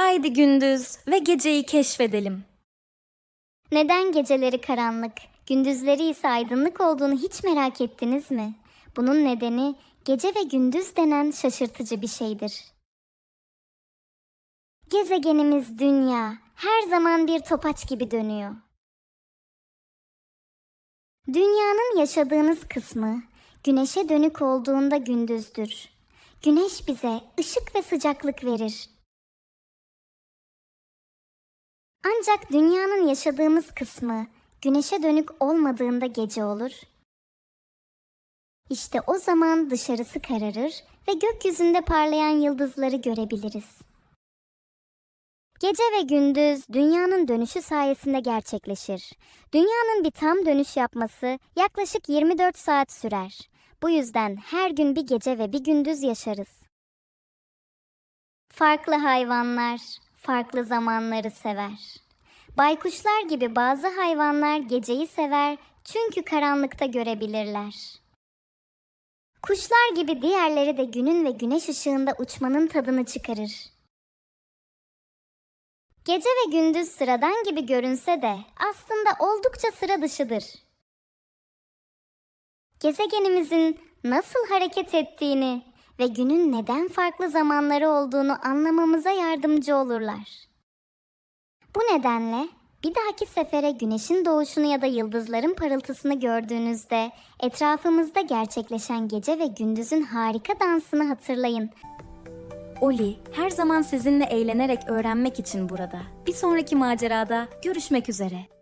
Haydi gündüz ve geceyi keşfedelim. Neden geceleri karanlık, gündüzleri ise aydınlık olduğunu hiç merak ettiniz mi? Bunun nedeni gece ve gündüz denen şaşırtıcı bir şeydir. Gezegenimiz Dünya her zaman bir topaç gibi dönüyor. Dünyanın yaşadığınız kısmı güneşe dönük olduğunda gündüzdür. Güneş bize ışık ve sıcaklık verir. Ancak dünyanın yaşadığımız kısmı güneşe dönük olmadığında gece olur. İşte o zaman dışarısı kararır ve gökyüzünde parlayan yıldızları görebiliriz. Gece ve gündüz dünyanın dönüşü sayesinde gerçekleşir. Dünyanın bir tam dönüş yapması yaklaşık 24 saat sürer. Bu yüzden her gün bir gece ve bir gündüz yaşarız. Farklı hayvanlar farklı zamanları sever. Baykuşlar gibi bazı hayvanlar geceyi sever çünkü karanlıkta görebilirler. Kuşlar gibi diğerleri de günün ve güneş ışığında uçmanın tadını çıkarır. Gece ve gündüz sıradan gibi görünse de aslında oldukça sıra dışıdır. Gezegenimizin nasıl hareket ettiğini ve günün neden farklı zamanları olduğunu anlamamıza yardımcı olurlar. Bu nedenle bir dahaki sefere güneşin doğuşunu ya da yıldızların parıltısını gördüğünüzde etrafımızda gerçekleşen gece ve gündüzün harika dansını hatırlayın. Oli her zaman sizinle eğlenerek öğrenmek için burada. Bir sonraki macerada görüşmek üzere.